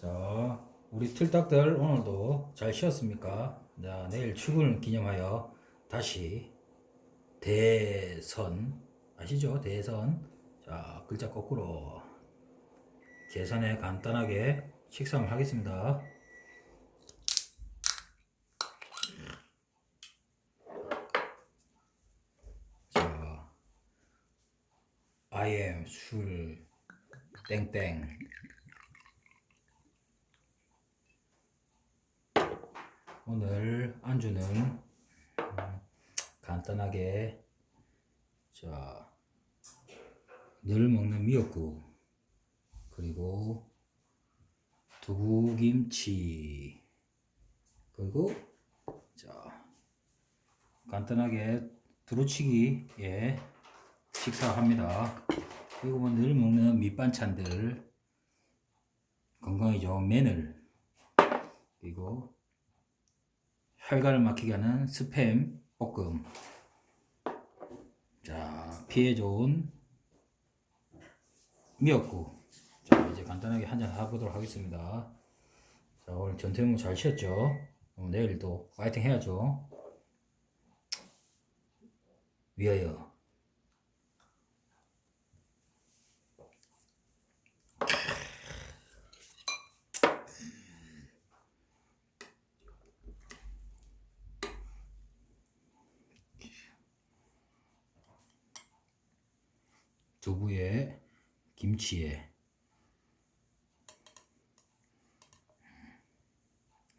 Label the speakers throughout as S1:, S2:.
S1: 자, 우리 틀딱들 오늘도 잘 쉬었습니까? 자, 내일 출근을 기념하여 다시 대선 아시죠? 대선. 자, 글자 거꾸로 계산에 간단하게 식상을 하겠습니다. 자, I am 술 땡땡 오늘 안주는 음, 간단하게 자, 늘 먹는 미역국 그리고 두부김치 그리고 자 간단하게 두루치기 예 식사합니다. 그리고 뭐 늘 먹는 밑반찬들 건강에 좋은 마늘 그리고 혈관을 막히게 하는 스팸 볶음. 자 피해 좋은 미역국. 자 이제 간단하게 한 잔 해보도록 하겠습니다. 자 오늘 전태무 잘 쉬었죠? 어, 내일도 파이팅 해야죠. 위하여 두부에 김치에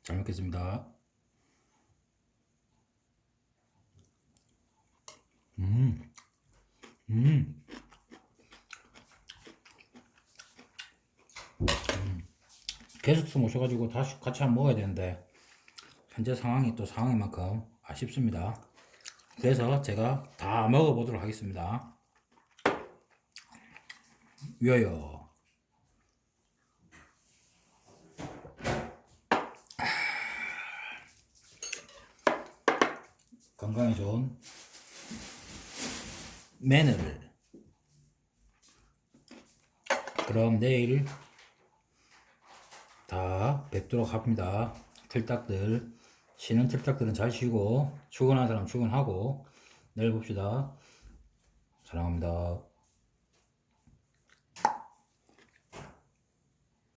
S1: 잘 먹겠습니다. 음, 음, 음. 게스트 모셔가지고 다시 같이 한번 먹어야 되는데 현재 상황이 또 상황인 만큼 아쉽습니다. 그래서 제가 다 먹어보도록 하겠습니다. 위하여. 건강에 좋은 마늘 그럼 내일 다 뵙도록 합니다. 틀딱들 쉬는 틀딱들은 잘 쉬고 출근하는 사람 출근하고 내일 봅시다. 사랑합니다